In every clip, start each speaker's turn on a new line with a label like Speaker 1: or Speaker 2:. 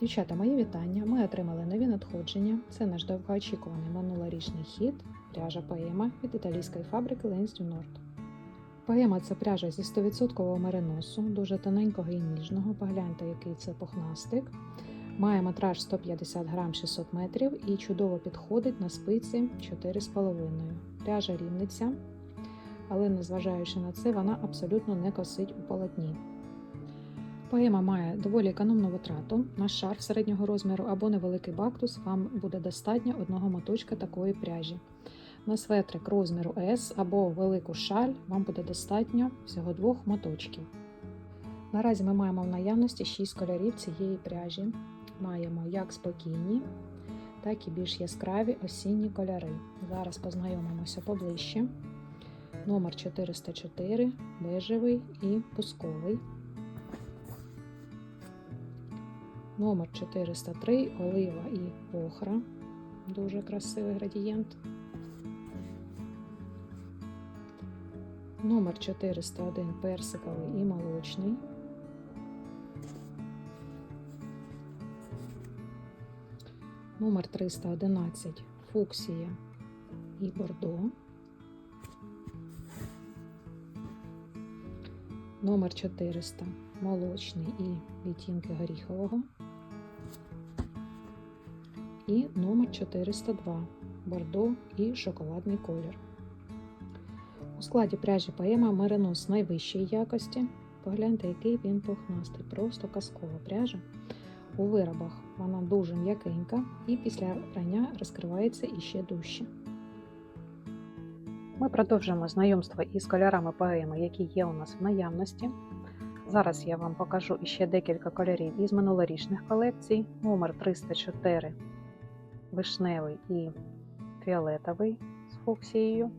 Speaker 1: Дівчата, мої вітання. Ми отримали нові надходження. Це наш довгоочікуваний минулорічний хід пряжа поема від італійської фабрики Ленс du Nord. Поема це пряжа зі 100% мериносу, дуже тоненького і ніжного. Погляньте, який це пухнастик. Має метраж 150 грам 600 метрів і чудово підходить на спиці 4,5. Пряжа рівниця, але незважаючи на це, вона абсолютно не косить у полотні. Поема має доволі економну витрату. На шарф середнього розміру або невеликий бактус вам буде достатньо одного моточка такої пряжі. На светрик розміру S або велику шаль вам буде достатньо всього двох моточків. Наразі ми маємо в наявності 6 кольорів цієї пряжі. Маємо як спокійні, так і більш яскраві осінні кольори. Зараз познайомимося поближче. Номер 404, бежевий і пусковий. Номер 403 олива і охра. Дуже красивий градієнт. Номер 401 персиковий і молочний. Номер 311 фуксія і бордо. Номер 400 молочний і відтінки горіхового. І номер 402 бордо і шоколадний колір. У складі пряжі поема меринос найвищої якості. Погляньте, який він пухнастий, просто казкова пряжа. У виробах вона дуже м'якенька і після прання розкривається іще дужче. Ми продовжуємо знайомство із кольорами поеми, які є у нас в наявності. Зараз я вам покажу іще декілька кольорів із минулорічних колекцій. Номер 304 вишневий і фіолетовий з фуксією.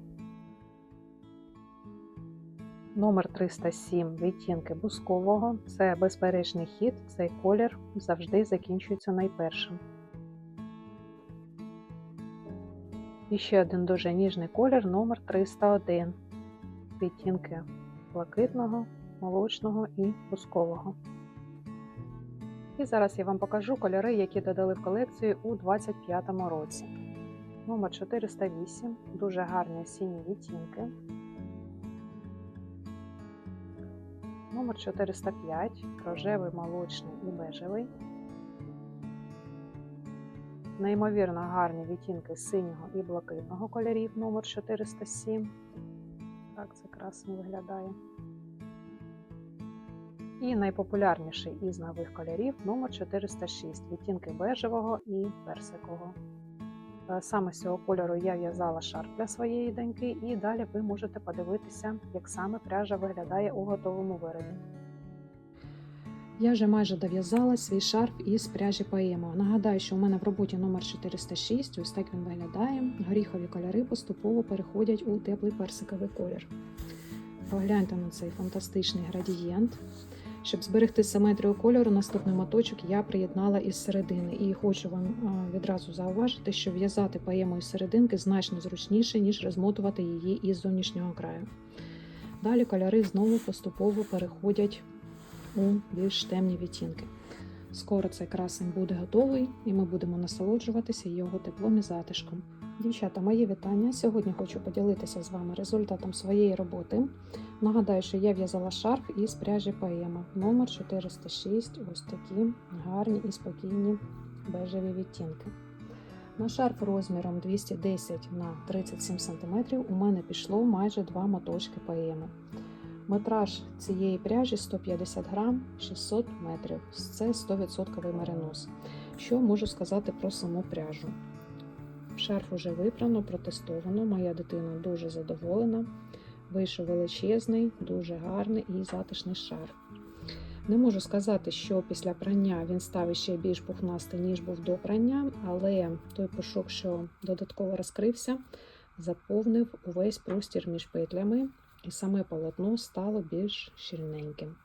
Speaker 1: Номер 307 відтінки бускового. Це безперечний хід, цей колір завжди закінчується найпершим. І ще один дуже ніжний колір номер 301 відтінки блакитного, молочного і бускового. І зараз я вам покажу кольори, які додали в колекцію у 2025 році. Номер 408 дуже гарні осінні відтінки. Номер 405 рожевий, молочний і бежевий. Неймовірно гарні відтінки синього і блакитного кольорів номер 407. Так це красиво виглядає. І найпопулярніший із нових кольорів номер 406 відтінки бежевого і персикового. Саме з цього кольору я в'язала шарф для своєї доньки, і далі ви можете подивитися, як саме пряжа виглядає у готовому виробі. Я вже майже дов'язала свій шарф із пряжі поема. Нагадаю, що у мене в роботі номер 406, ось так він виглядає. Горіхові кольори поступово переходять у теплий персиковий колір. Погляньте на цей фантастичний градієнт. Щоб зберегти симетрію кольору, наступний моточок я приєднала із середини. І хочу вам відразу зауважити, що в'язати поему із серединки значно зручніше, ніж розмотувати її із зовнішнього краю. Далі кольори знову поступово переходять у більш темні відтінки. Скоро цей красень буде готовий, і ми будемо насолоджуватися його теплом і затишком. Дівчата, мої вітання. Сьогодні хочу поділитися з вами результатом своєї роботи. Нагадаю, що я в'язала шарф із пряжі поема номер 406 ось такі гарні і спокійні бежеві відтінки. На шарф розміром 210 на 37 см у мене пішло майже 2 моточки поеми. Метраж цієї пряжі 150 грам 600 метрів. Це 100% меринос. Що можу сказати про саму пряжу? Шарф уже випрано, протестовано. Моя дитина дуже задоволена. Вийшов величезний, дуже гарний і затишний шарф. Не можу сказати, що після прання він став ще більш пухнастий, ніж був до прання, але той пушок, що додатково розкрився, заповнив увесь простір між петлями, і саме полотно стало більш щільненьким.